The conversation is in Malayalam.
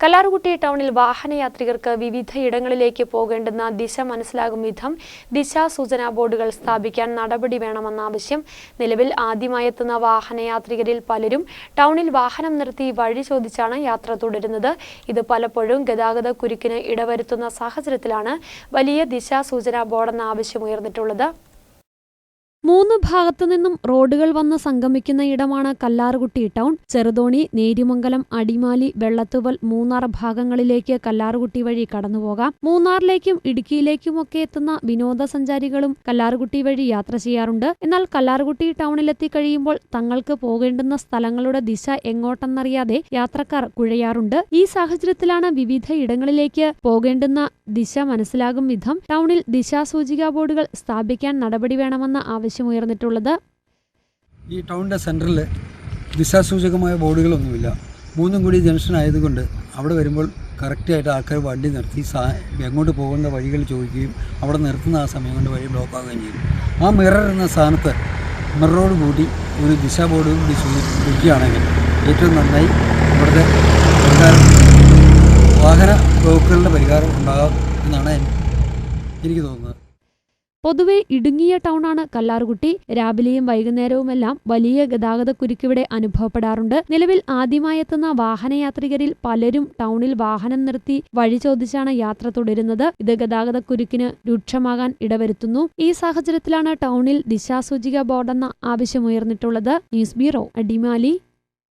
കല്ലാറുകുട്ടി ടൗണിൽ വാഹനയാത്രികർക്ക് വിവിധ ഇടങ്ങളിലേക്ക് പോകേണ്ടുന്ന ദിശ മനസ്സിലാകും വിധം ദിശാസൂചനാ ബോർഡുകൾ സ്ഥാപിക്കാൻ നടപടി വേണമെന്ന ആവശ്യം നിലവിൽ ആദ്യമായെത്തുന്ന വാഹനയാത്രികരിൽ പലരും ടൗണിൽ വാഹനം നിർത്തി വഴി ചോദിച്ചാണ് യാത്ര തുടരുന്നത്. ഇത് പലപ്പോഴും ഗതാഗത കുരുക്കിന് ഇടവരുത്തുന്ന സാഹചര്യത്തിലാണ് വലിയ ദിശാസൂചനാ ബോർഡെന്ന ആവശ്യമുയർന്നിട്ടുള്ളത് മൂന്ന് ഭാഗത്തു നിന്നും റോഡുകൾ വന്ന് സംഗമിക്കുന്ന ഇടമാണ് കല്ലാറുകുട്ടി ടൗൺ. ചെറുതോണി നേരിമംഗലം അടിമാലി വെള്ളത്തുവൽ മൂന്നാർ ഭാഗങ്ങളിലേക്ക് കല്ലാറുകുട്ടി വഴി കടന്നുപോകാം. മൂന്നാറിലേക്കും ഇടുക്കിയിലേക്കുമൊക്കെ എത്തുന്ന വിനോദസഞ്ചാരികളും കല്ലാറുകുട്ടി വഴി യാത്ര ചെയ്യാറുണ്ട്. എന്നാൽ കല്ലാറുകുട്ടി ടൗണിലെത്തി കഴിയുമ്പോൾ തങ്ങൾക്ക് പോകേണ്ടുന്ന സ്ഥലങ്ങളുടെ ദിശ എങ്ങോട്ടെന്നറിയാതെ യാത്രക്കാർ കുഴയാറുണ്ട്. ഈ സാഹചര്യത്തിലാണ് വിവിധ ഇടങ്ങളിലേക്ക് പോകേണ്ടുന്ന ദിശ മനസ്സിലാകും വിധം. ടൗണിൽ ദിശാസൂചികാ ബോർഡുകൾ സ്ഥാപിക്കാൻ നടപടി വേണമെന്ന ആവശ്യമുയർന്നിട്ടുള്ളത് ഈ ടൗണിന്റെ സെന്ററിൽ ദിശാസൂചകമായ ബോർഡുകളൊന്നുമില്ല. മൂന്നും കൂടി ജംഗ്ഷൻ ആയതുകൊണ്ട് അവിടെ വരുമ്പോൾ കറക്റ്റായിട്ട് ആൾക്കാർ വണ്ടി നിർത്തി സാ എങ്ങോട്ട് പോകുന്ന വഴികൾ ചോദിക്കുകയും അവിടെ നിർത്തുന്ന ആ സമയം കൊണ്ട് വഴി ബ്ലോക്ക് ആവുകയും ചെയ്യും. ആ മിറർ എന്ന സ്ഥാനത്ത് മിററോട് കൂടി ഒരു ദിശ ബോർഡ് കൂടി സൂചിപ്പിക്കുകയാണെങ്കിൽ ഏറ്റവും നന്നായി ഇവിടുത്തെ പരിഹാരം വാഹന ബ്ലോക്കുകളുടെ പരിഹാരം ഉണ്ടാകാം എന്നാണ് എനിക്ക് തോന്നുന്നത്. പൊതുവെ ഇടുങ്ങിയ ടൗണാണ് കല്ലാറുകുട്ടി രാവിലെയും വൈകുന്നേരവുമെല്ലാം വലിയ ഗതാഗത കുരുക്കിവിടെ അനുഭവപ്പെടാറുണ്ട്. നിലവിൽ ആദ്യമായെത്തുന്ന വാഹനയാത്രികരിൽ പലരും ടൗണിൽ വാഹനം നിർത്തി വഴി ചോദിച്ചാണ് യാത്ര തുടരുന്നത്. ഇത് ഗതാഗത കുരുക്കിന് രൂക്ഷമാകാൻ ഇടവരുത്തുന്നു. ഈ സാഹചര്യത്തിലാണ് ടൗണിൽ ദിശാസൂചിക ബോർഡെന്ന ആവശ്യമുയർന്നിട്ടുള്ളത് ന്യൂസ് ബ്യൂറോ അടിമാലി.